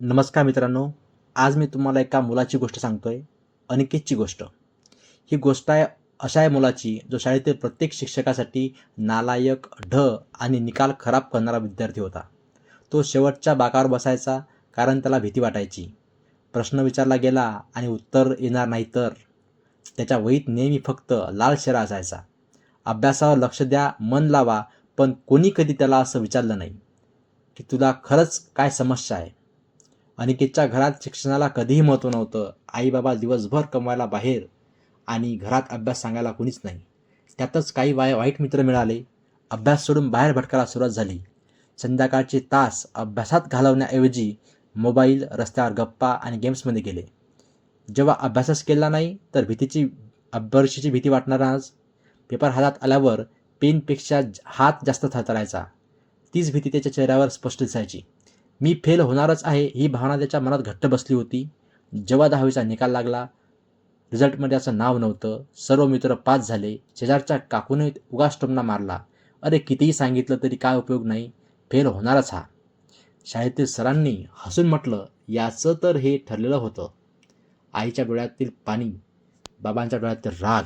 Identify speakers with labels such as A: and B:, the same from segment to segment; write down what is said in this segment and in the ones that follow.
A: नमस्कार मित्रांनो आज मी तुम्हाला एका मुलाची गोष्ट सांगतो आहे अनिकेतची गोष्ट. ही गोष्ट आहे अशा आहे मुलाची जो शाळेतील प्रत्येक शिक्षकासाठी नालायक ढ आणि निकाल खराब करणारा विद्यार्थी होता. तो शेवटच्या बाकावर बसायचा कारण त्याला भीती वाटायची. प्रश्न विचारला गेला आणि उत्तर येणार नाही तर? त्याच्या वहीत नेहमी फक्त लाल शेरा असायचा. अभ्यासावर लक्ष द्या मन लावा पण कोणी कधी त्याला असं विचारलं नाही की तुला खरंच काय समस्या आहे? अनिकेतच्या घरात शिक्षणाला कधीही महत्त्व नव्हतं. आई बाबा दिवसभर कमवायला बाहेर आणि घरात अभ्यास सांगायला कुणीच नाही. त्यातच काही वाय वाईट मित्र मिळाले. अभ्यास सोडून बाहेर भटकायला सुरुवात झाली. संध्याकाळचे तास अभ्यासात घालवण्याऐवजी मोबाईल रस्त्यावर गप्पा आणि गेम्समध्ये गेले. जेव्हा अभ्यासच केला नाही तर भीतीची अभ्यासीची भीती वाटणाराच पेपर हातात आल्यावर पेनपेक्षा हात जास्त थरथरायचा. तीच भीती त्याच्या चेहऱ्यावर स्पष्ट दिसायची. मी फेल होणारच आहे ही भावना त्याच्या मनात घट्ट बसली होती. जेव्हा दहावीचा निकाल लागला रिझल्टमध्ये असं नाव नव्हतं. सर्व मित्र पास झाले. शेजारच्या काकूने उगाच टोमना मारला. अरे कितीही सांगितलं तरी काय उपयोग नाही. फेल होणारच हा. शाळेतील सरांनी हसून म्हटलं याचं तर हे ठरलेलं होतं. आईच्या डोळ्यातील पाणी बाबांच्या डोळ्यातील राग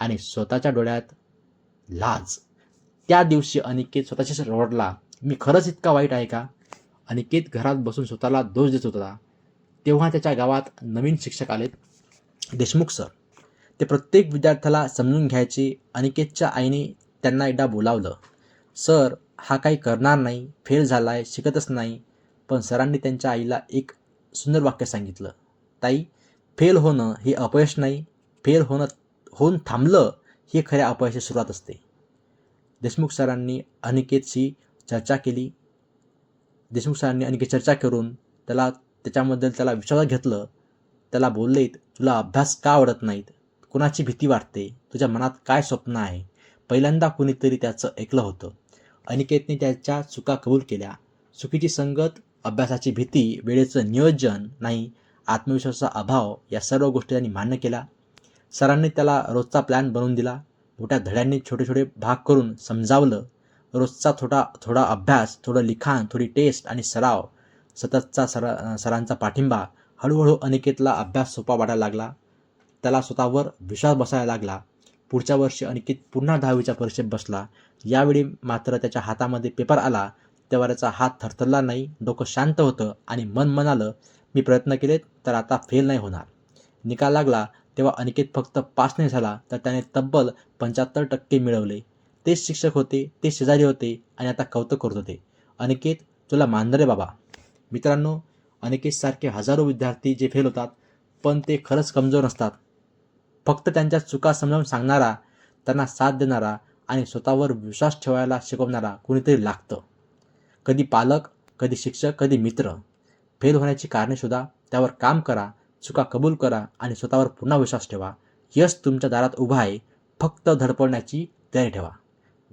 A: आणि स्वतःच्या डोळ्यात लाज. त्या दिवशी अनिकेत स्वतःशीच रडला. मी खरंच इतका वाईट आहे का? अनिकेत घरात बसून स्वतःला दोष देत होता तेव्हा त्याच्या गावात नवीन शिक्षक आलेत. देशमुख सर ते प्रत्येक विद्यार्थ्याला समजून घ्यायचे. अनिकेतच्या आईने त्यांना एकदा बोलावलं सर हा काही करणार नाही. फेल झाला आहे शिकतच नाही. पण सरांनी त्यांच्या आईला एक सुंदर वाक्य सांगितलं ताई फेल होणं हे अपयश नाही. फेल होणं होऊन थांबलं हे खऱ्या अपयशाची सुरुवात असते. देशमुख सरांनी अनिकेतशी चर्चा केली. देशमुख सरांनी अनिकेत चर्चा करून त्याला त्याच्याबद्दल त्याला विश्वासात घेतलं त्याला बोलले तुला अभ्यास का आवडत नाहीत? कुणाची भीती वाटते? तुझ्या मनात काय स्वप्न आहे? पहिल्यांदा कुणीतरी त्याचं ऐकलं होतं. अनिकेतने त्याच्या चुका कबूल केल्या. चुकीची संगत अभ्यासाची भीती वेळेचं नियोजन नाही आत्मविश्वासाचा अभाव या सर्व गोष्टी त्यांनी मान्य केला सरांनी त्याला रोजचा प्लॅन बनवून दिला. मोठ्या धड्यांनी छोटे छोटे भाग करून समजावलं. रोजचा थोडा थोडा अभ्यास थोडं लिखाण थोडी टेस्ट आणि सराव सततचा सरा सरांचा पाठिंबा हळूहळू अनिकेतला अभ्यास सोपा वाटायला लागला. त्याला स्वतःवर विश्वास बसायला लागला. पुढच्या वर्षी अनिकेत पुन्हा दहावीच्या परीक्षेत बसला. यावेळी मात्र त्याच्या हातामध्ये पेपर आला. तेव्हा त्याचा हात थरथरला नाही डोकं शांत होतं आणि मन म्हणालं मी प्रयत्न केले तर आता फेल नाही होणार. निकाल लागला. तेव्हा अनिकेत फक्त पास नाही झाला तर त्याने तब्बल पंच्याहत्तर टक्के मिळवले. तेच शिक्षक होते ते शेजारी होते आणि आता कौतुक करत होते. अनिकेत तुला मानदरे बाबा. मित्रांनो अनिकेतसारखे हजारो विद्यार्थी जे फेल होतात पण ते खरंच कमजोर नसतात. फक्त त्यांच्या चुका समजावून सांगणारा त्यांना साथ देणारा आणि स्वतःवर विश्वास ठेवायला शिकवणारा कुणीतरी लागतं. कधी पालक कधी शिक्षक कधी मित्र. फेल होण्याची कारणे शोधा त्यावर काम करा चुका कबूल करा आणि स्वतःवर पुन्हा विश्वास ठेवा. यश तुमच्या दारात उभा आहे फक्त धडपडण्याची तयारी ठेवा.